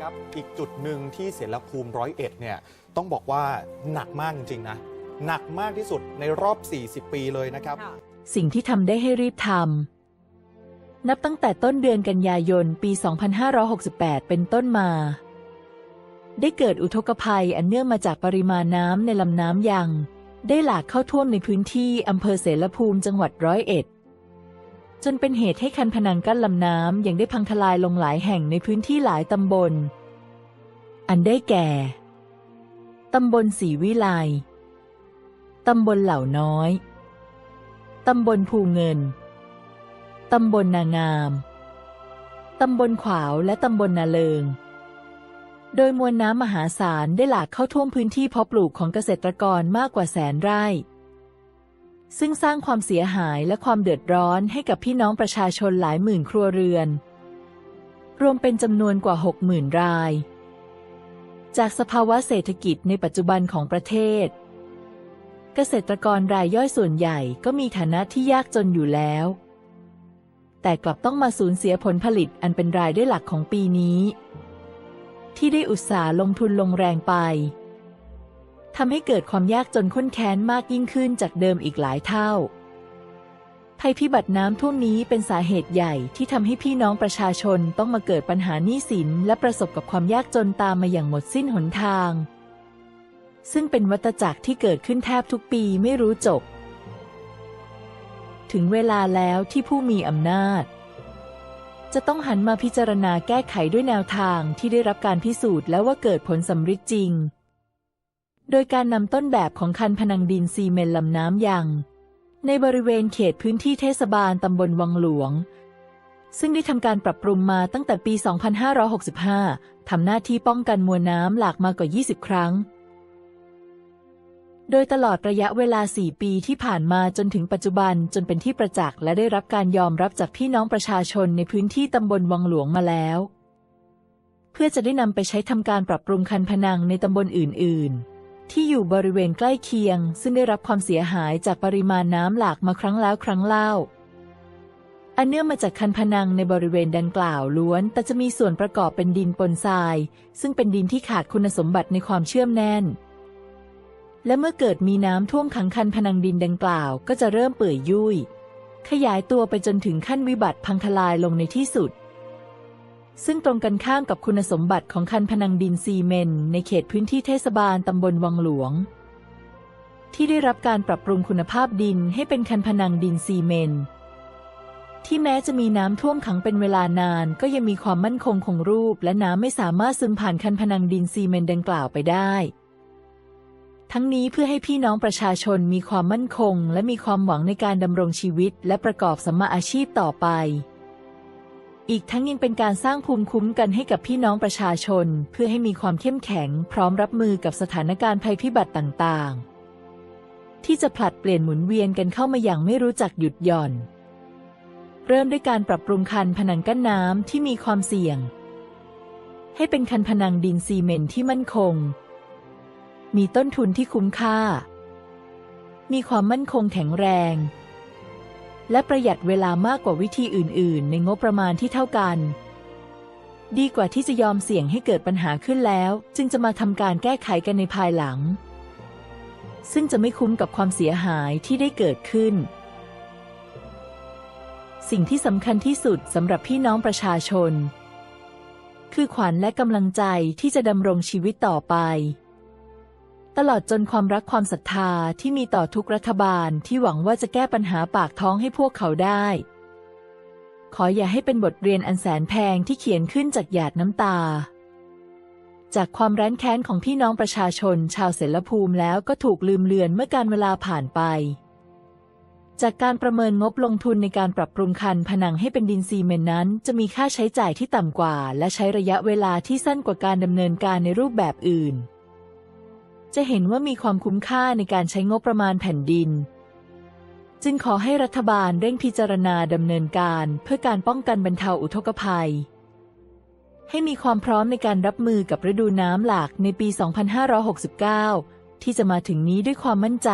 ครับ อีกจุดหนึ่งที่เสรภูมิร้อยเอ็ดเนี่ยต้องบอกว่าหนักมากจริงๆนะ หนักมากที่สุดในรอบ 40 ปีเลยนะครับ สิ่งที่ทำได้ให้รีบทำนับตั้งแต่ต้นเดือนกันยายนปี 2568 เป็นต้นมา ได้เกิดอุทกภัยอันเนื่องมาจากปริมาณน้ำในลำน้ำยัง ได้หลากเข้าท่วมในพื้นที่อำเภอเสรภูมิจังหวัดร้อยเอ็ด จนเป็นเหตุให้คันพนังกั้นลำน้ำยังได้พังทลายลงหลายแห่งในพื้นที่หลายตำบล อันได้แก่ ตำบลศรีวิไลตำบลเหล่าน้อย ตำบลภูเงิน ตำบลนางาม ตำบลขวาวและตำบลนาเลิง โดยมวลน้ำมหาศาลได้หลากเข้าท่วมพื้นที่เพาะปลูกของเกษตรกรมากกว่าแสนไร่ ซึ่งสร้างความเสียหายและความเดือดร้อนให้กับพี่น้องประชาชนหลายหมื่นครัวเรือน รวมเป็นจำนวนกว่า 60,000 ราย จากสภาวะเศรษฐกิจในปัจจุบันของประเทศ เกษตรกรรายย่อยส่วนใหญ่ก็มีฐานะที่ยากจนอยู่แล้ว แต่กลับต้องมาสูญเสียผลผลิตอันเป็นรายได้หลักของปีนี้ ที่ได้อุตสาห์ลงทุนลงแรงไป ทำให้เกิดความยากจนข้นแค้นมากยิ่งขึ้นจากเดิมอีกหลายเท่า ภัยพิบัติน้ำท่วมนี้เป็นสาเหตุใหญ่ที่ทำให้พี่น้องประชาชนต้องมาเกิดปัญหาหนี้สิน และประสบกับความยากจนตามมาอย่างหมดสิ้นหนทาง ซึ่งเป็นวัฏจักรที่เกิดขึ้นแทบทุกปีไม่รู้จบ ถึงเวลาแล้วที่ผู้มีอำนาจจะต้องหันมาพิจารณาแก้ไขด้วยแนวทางที่ได้รับการพิสูจน์แล้วว่าเกิดผลสำฤทธิ์จริง โดยการนำต้นแบบของคันพนังดินซีเมนลำน้ำยัง ในบริเวณเขตพื้นที่เทศบาลตำบลวังหลวง ซึ่งได้ทำการปรับปรุงมาตั้งแต่ปี 2565 ทำหน้าที่ป้องกันมวลน้ำหลากมากว่า 20 ครั้ง โดยตลอดระยะเวลา 4 ปีที่ผ่านมาจนถึงปัจจุบันจนเป็นที่ประจักษ์และได้รับการยอมรับจากพี่น้องประชาชนในพื้นที่ตำบลวังหลวงมาแล้ว เพื่อจะได้นำไปใช้ทำการปรับปรุงคันพนังในตำบลอื่น ๆ ที่อยู่บริเวณใกล้เคียง ซึ่งได้รับความเสียหายจากปริมาณน้ำหลากมาครั้งแล้วครั้งเล่า อันเนื่องมาจากคันพนังในบริเวณดังกล่าวล้วน แต่จะมีส่วนประกอบเป็นดินปนทราย ซึ่งเป็นดินที่ขาดคุณสมบัติในความเชื่อมแน่น และเมื่อเกิดมีน้ำท่วมขังคันพนังดินดังกล่าว ก็จะเริ่มเปื่อยยุ่ย ขยายตัวไปจนถึงขั้นวิบัติพังทลายลงในที่สุด ซึ่งตรงกันข้ามกับคุณสมบัติของคันพนังดินซีเมนต์ในเขตพื้นที่เทศบาลตำบลวังหลวง ที่ได้รับการปรับปรุงคุณภาพดินให้เป็นคันพนังดินซีเมนต์ที่แม้จะมีน้ำท่วมขังเป็นเวลานาน ก็ยังมีความมั่นคงคงรูป และน้ำไม่สามารถซึมผ่านคันพนังดินซีเมนต์ดังกล่าวไปได้ ทั้งนี้เพื่อให้พี่น้องประชาชนมีความมั่นคง และมีความหวังในการดำรงชีวิต และประกอบสัมมาอาชีพต่อไป อีกทั้งยังเป็นการสร้างภูมิคุ้มกันให้กับพี่น้องประชาชน เพื่อให้มีความเข้มแข็ง พร้อมรับมือกับสถานการณ์ภัยพิบัติต่างๆ ที่จะผลัดเปลี่ยนหมุนเวียนกันเข้ามาอย่างไม่รู้จักหยุดหย่อน เริ่มด้วยการปรับปรุงคันผนังกั้นน้ำที่มีความเสี่ยง ให้เป็นคันผนังดินซีเมนต์ที่มั่นคง มีต้นทุนที่คุ้มค่า มีความมั่นคงแข็งแรง และประหยัดเวลามากกว่าวิธีอื่น ๆ ในงบประมาณที่เท่ากัน ดีกว่าที่จะยอมเสี่ยงให้เกิดปัญหาขึ้นแล้ว จึงจะมาทำการแก้ไขกันในภายหลัง ซึ่งจะไม่คุ้มกับความเสียหายที่ได้เกิดขึ้น สิ่งที่สำคัญที่สุดสำหรับพี่น้องประชาชน คือขวัญและกำลังใจที่จะดำรงชีวิตต่อไป ตลอดจนความรักความศรัทธาที่มีต่อทุกรัฐบาลที่หวังว่าจะแก้ปัญหาปากท้องให้พวกเขาได้ ขออย่าให้เป็นบทเรียนอันแสนแพงที่เขียนขึ้นจากหยาดน้ำตา จากความร้นแค้นของพี่น้องประชาชนชาวเสรภูมิแล้วก็ถูกลืมเลือนเมื่อการเวลาผ่านไป จากการประเมินงบลงทุนในการปรับปรุงคันผนังให้เป็นดินซีเมนนั้น จะมีค่าใช้จ่ายที่ต่ำกว่า และใช้ระยะเวลาที่สั้นกว่าการดำเนินการในรูปแบบอื่น จะเห็นว่ามีความคุ้มค่าในการใช้งบประมาณแผ่นดิน จึงขอให้รัฐบาลเร่งพิจารณาดำเนินการเพื่อการป้องกันบรรเทาอุทกภัย ให้มีความพร้อมในการรับมือกับฤดูน้ำหลากในปี 2569 ที่จะมาถึงนี้ด้วยความมั่นใจ